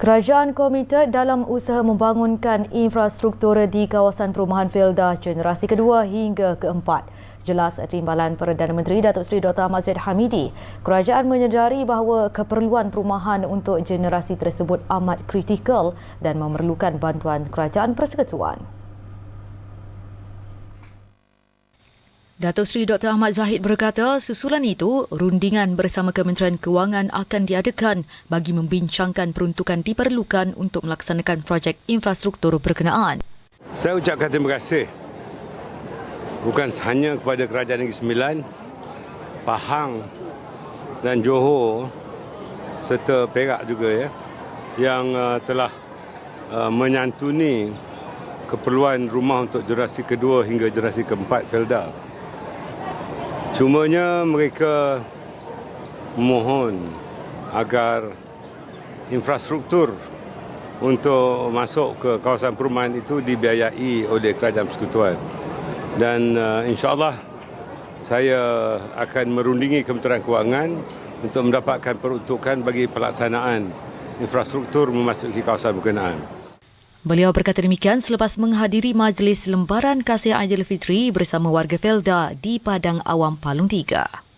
Kerajaan komited dalam usaha membangunkan infrastruktur di kawasan perumahan Felda generasi kedua hingga keempat. Jelas Timbalan Perdana Menteri Datuk Seri Dr. Ahmad Zaid Hamidi, kerajaan menyedari bahawa keperluan perumahan untuk generasi tersebut amat kritikal dan memerlukan bantuan kerajaan persekutuan. Datuk Seri Dr. Ahmad Zahid berkata, susulan itu, rundingan bersama Kementerian Kewangan akan diadakan bagi membincangkan peruntukan diperlukan untuk melaksanakan projek infrastruktur berkenaan. Saya ucapkan terima kasih bukan hanya kepada Kerajaan Negeri Sembilan, Pahang dan Johor serta Perak juga ya yang uh, telah uh, menyantuni keperluan rumah untuk generasi kedua hingga generasi keempat Felda. Cumanya mereka mohon agar infrastruktur untuk masuk ke kawasan perumahan itu dibiayai oleh kerajaan persekutuan. Dan uh, insyaAllah saya akan merundingi Kementerian Kewangan untuk mendapatkan peruntukan bagi pelaksanaan infrastruktur memasuki kawasan berkenaan. Beliau berkata demikian selepas menghadiri majlis lembaran kasih Aidilfitri bersama warga Felda di Padang Awam Palung 3.